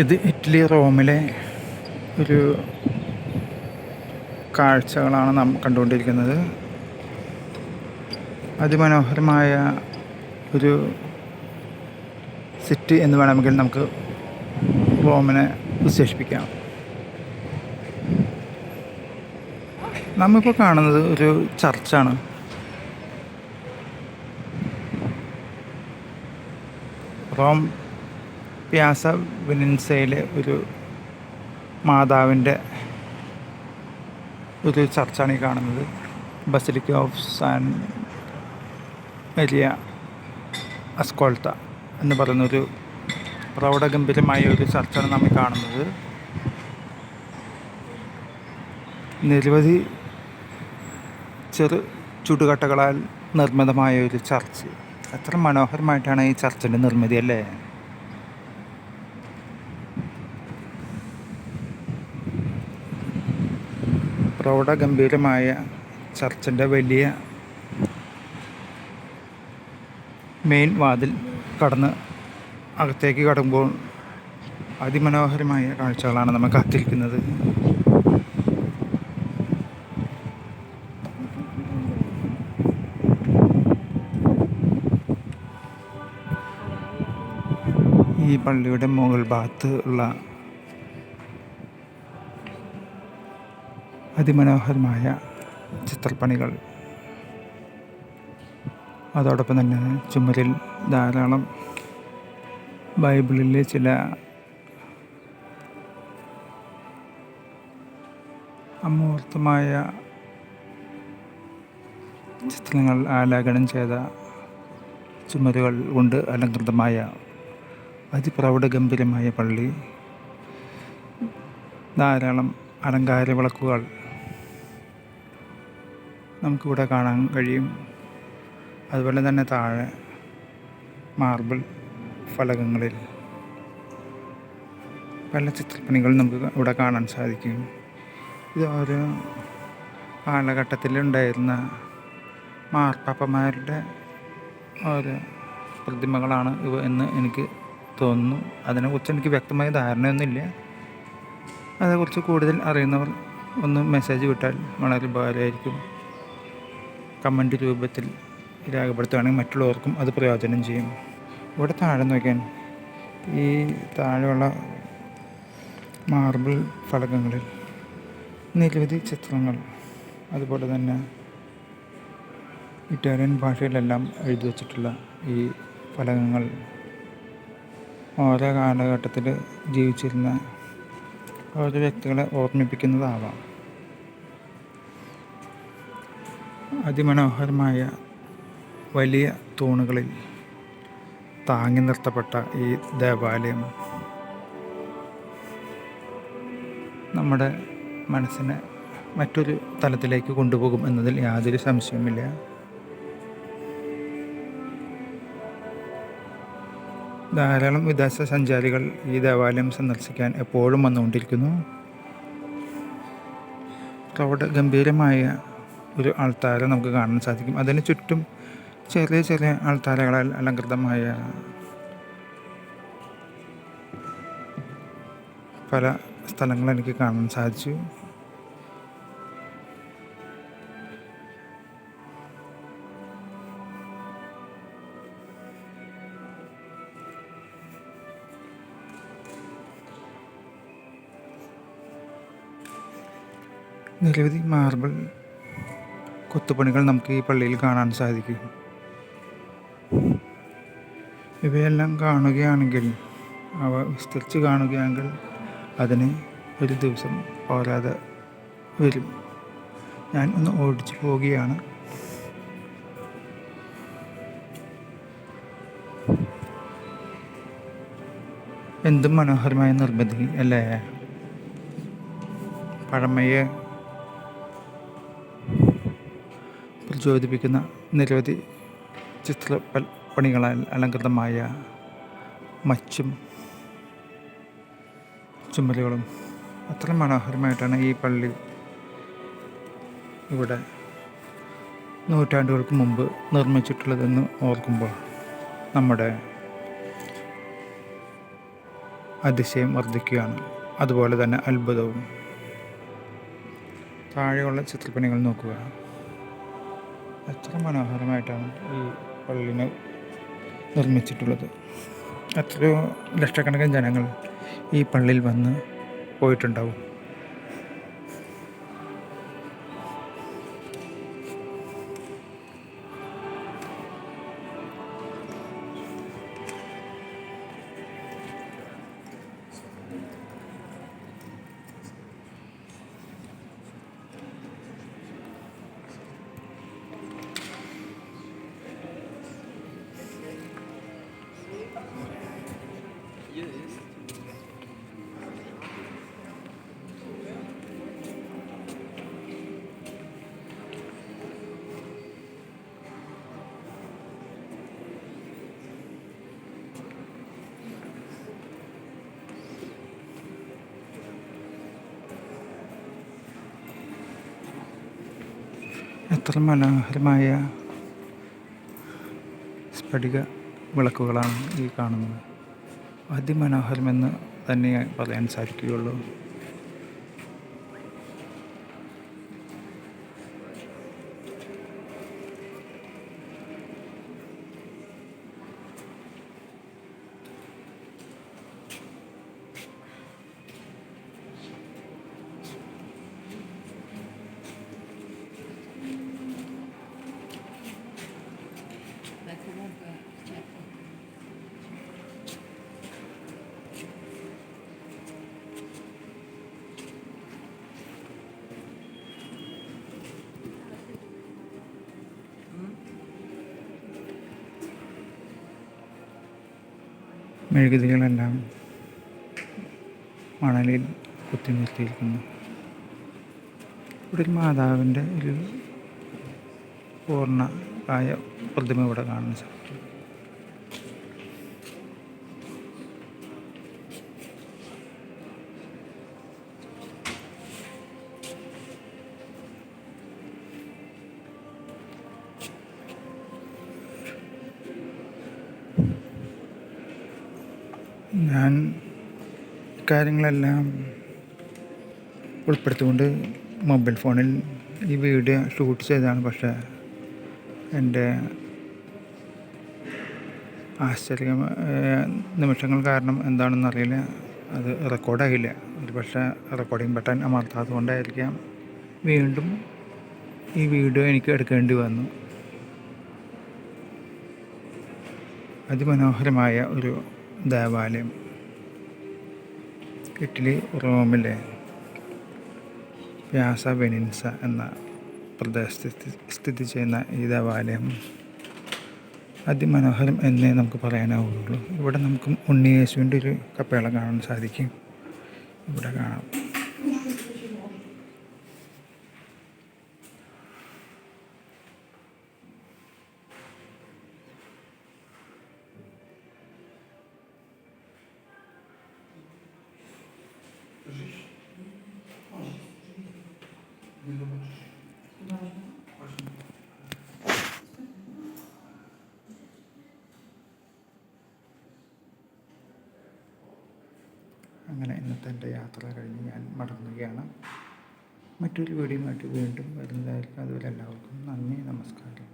ഇത് ഇറ്റലി റോമിലെ ഒരു കാഴ്ചകളാണ് നാം കണ്ടുകൊണ്ടിരിക്കുന്നത്. അതിമനോഹരമായ ഒരു സിറ്റി എന്ന് വേണമെങ്കിൽ നമുക്ക് റോമിനെ വിശേഷിപ്പിക്കാം. നമ്മിപ്പോൾ കാണുന്നത് ഒരു ചർച്ചാണ്. റോം പ്യാസ വിനിൻസയിലെ ഒരു മാതാവിന്റെ ഒരു ചർച്ചാണ് ഈ കാണുന്നത്. ബസിലിക്ക ഓഫ് സാൻ മെരിയ അസ്കോൾത്ത എന്ന് പറയുന്നൊരു പ്രൗഢഗംഭീരമായ ഒരു ചർച്ചാണ് നമ്മൾ കാണുന്നത്. നിരവധി ചെറു ചുടുകട്ടകളാൽ നിർമ്മിതമായ ഒരു ചർച്ച്. എത്ര മനോഹരമായിട്ടാണ് ഈ ചർച്ചിന്റെ നിർമ്മിതി അല്ലേ? പ്രൗഢഗംഭീരമായ ചർച്ചിന്റെ വലിയ മെയിൻ വാതിൽ കടന്ന് അകത്തേക്ക് കടക്കുമ്പോൾ അതിമനോഹരമായ കാഴ്ചകളാണ് നമ്മൾ കാത്തിരിക്കുന്നത്. ഈ പള്ളിയുടെ മുകൾ ഭാഗത്ത് ഉള്ള അതിമനോഹരമായ ചിത്രപ്പണികൾ. അതോടൊപ്പം തന്നെ ചുമരിൽ ധാരാളം ബൈബിളിലെ ചില അമൂർത്തമായ ചിത്രങ്ങൾ ആലാപനം ചെയ്ത ചുമരുകൾ കൊണ്ട് അലങ്കൃതമായ അതിപ്രൗഢഗംഭീരമായ പള്ളി. ധാരാളം അലങ്കാര വിളക്കുകൾ നമുക്കിവിടെ കാണാൻ കഴിയും. അതുപോലെ തന്നെ താഴെ മാർബിൾ ഫലകങ്ങളിൽ പല ചിത്രപ്പണികൾ നമുക്ക് ഇവിടെ കാണാൻ സാധിക്കും. ഇത് ഓരോ കാലഘട്ടത്തിലുണ്ടായിരുന്ന മാർപ്പാപ്പമാരുടെ ഓരോ പ്രതിമകളാണ് ഇവ എന്ന് എനിക്ക് തോന്നുന്നു. അതിനെക്കുറിച്ച് എനിക്ക് വ്യക്തമായ ധാരണയൊന്നുമില്ല. അതേക്കുറിച്ച് കൂടുതൽ അറിയുന്നവർ ഒന്ന് മെസ്സേജ് വിട്ടാൽ വളരെ ഉപകാരമായിരിക്കും. കമന്റ് രൂപത്തിൽ രേഖപ്പെടുത്തുകയാണെങ്കിൽ മറ്റുള്ളവർക്കും അത് പ്രയോജനം ചെയ്യും. ഇവിടെ താഴെ നോക്കിയാൽ ഈ താഴെയുള്ള മാർബിൾ ഫലകങ്ങളിൽ നിരവധി ചിത്രങ്ങൾ അതുപോലെ തന്നെ ഇറ്റാലിയൻ ഭാഷയിലെല്ലാം എഴുതി വച്ചിട്ടുള്ള ഈ ഫലകങ്ങൾ ഓരോ കാലഘട്ടത്തിൽ ജീവിച്ചിരുന്ന ഓരോ വ്യക്തികളെ ഓർമ്മിപ്പിക്കുന്നതാവാം. അതിമനോഹരമായ വലിയ തൂണുകളിൽ താങ്ങി നിർത്തപ്പെട്ട ഈ ദേവാലയം നമ്മുടെ മനസ്സിനെ മറ്റൊരു തലത്തിലേക്ക് കൊണ്ടുപോകും എന്നതിൽ യാതൊരു സംശയവുമില്ല. ധാരാളം വിദേശ സഞ്ചാരികൾ ഈ ദേവാലയം സന്ദർശിക്കാൻ എപ്പോഴും വന്നുകൊണ്ടിരിക്കുന്നു. അവിടെ ഗംഭീരമായ ഒരു ആൾത്താര നമുക്ക് കാണാൻ സാധിക്കും. അതിന് ചുറ്റും ചെറിയ ചെറിയ ആൾത്താരകളാൽ അലങ്കൃതമായ പല സ്ഥലങ്ങൾ എനിക്ക് കാണാൻ സാധിച്ചു. നിരവധി മാർബിൾ കൊത്തുപണികൾ നമുക്ക് ഈ പള്ളിയിൽ കാണാൻ സാധിക്കും. ഇവയെല്ലാം കാണുകയാണെങ്കിൽ അവ വിസ്തരിച്ച് കാണുകയാണെങ്കിൽ അതിന് ഒരു ദിവസം പോരാതെ വരും. ഞാൻ ഒന്ന് ഓടിച്ചു പോവുകയാണ്. എന്തും മനോഹരമായ നിർമ്മിതി അല്ലേ? പഴമയെ പ്രചോദിപ്പിക്കുന്ന നിരവധി ചിത്ര പണികളാൽ അലങ്കൃതമായ മച്ചും ചുമലുകളും അത്ര മനോഹരമായിട്ടാണ് ഈ പള്ളി ഇവിടെ നൂറ്റാണ്ടുകൾക്ക് മുമ്പ് നിർമ്മിച്ചിട്ടുള്ളതെന്ന് ഓർക്കുമ്പോൾ നമ്മുടെ അതിശയം വർദ്ധിക്കുകയാണ്. അതുപോലെ തന്നെ അത്ഭുതവും. താഴെയുള്ള ചിത്രപ്പണികൾ നോക്കുക. എത്ര മനോഹരമായിട്ടാണ് ഈ പള്ളിനെ നിർമ്മിച്ചിട്ടുള്ളത്. എത്രയോ ലക്ഷക്കണക്കിന് ജനങ്ങൾ ഈ പള്ളിയിൽ വന്ന് പോയിട്ടുണ്ടാവും. എത്ര മനോഹരമായ സ്ഫടിക വിളക്കുകളാണ് ഈ കാണുന്നത്. അതിമനോഹരമെന്ന് തന്നെ പറയാൻ സാധിക്കുകയുള്ളൂ. മെഴുകുതിരികളെല്ലാം മണലിൽ കുത്തി നിർത്തിയിരിക്കുന്നു. ഇവിടെ ഒരു മാതാവിന്റെ ഒരു പൂർണമായ പ്രതിമ ഇവിടെ കാണാൻ സാധിക്കും ഞാൻ കാര്യങ്ങളെല്ലാം ഉൾപ്പെടുത്തിക്കൊണ്ട് മൊബൈൽ ഫോണിൽ ഈ വീഡിയോ ഷൂട്ട് ചെയ്തതാണ്. പക്ഷേ എന്റെ ആശ്ചര്യ നിമിഷങ്ങൾ കാരണം എന്താണെന്ന് അറിയില്ല. അത് റെക്കോർഡായില്ല. ഒരു പക്ഷേ റെക്കോർഡിംഗ് ബട്ടൺ അമർത്താത്തത് കൊണ്ടായിരിക്കാം വീണ്ടും ഈ വീഡിയോ എനിക്ക് എടുക്കേണ്ടി വന്നു. അതിമനോഹരമായ ഒരു ദേവാലയം. ഇറ്റലി റോമിലെ വ്യാസ വെനിൻസ എന്ന പ്രദേശത്ത് സ്ഥിതി ചെയ്യുന്ന ഈ ദേവാലയം അതിമനോഹരം എന്നേ നമുക്ക് പറയാനാവുള്ളൂ. ഇവിടെ നമുക്ക് ഉണ്ണിയേശുവിന്റെ ഒരു കപ്പേള കാണാൻ സാധിക്കും. ഇവിടെ കാണാം. ഇന്നത്തെ എന്റെ യാത്ര കഴിഞ്ഞ് ഞാൻ മടങ്ങുകയാണ്. മറ്റൊരു വീഡിയോയുമായിട്ട് വീണ്ടും വരുന്നതായിരിക്കും. അതുവരെ എല്ലാവർക്കും നന്ദി നമസ്കാരം.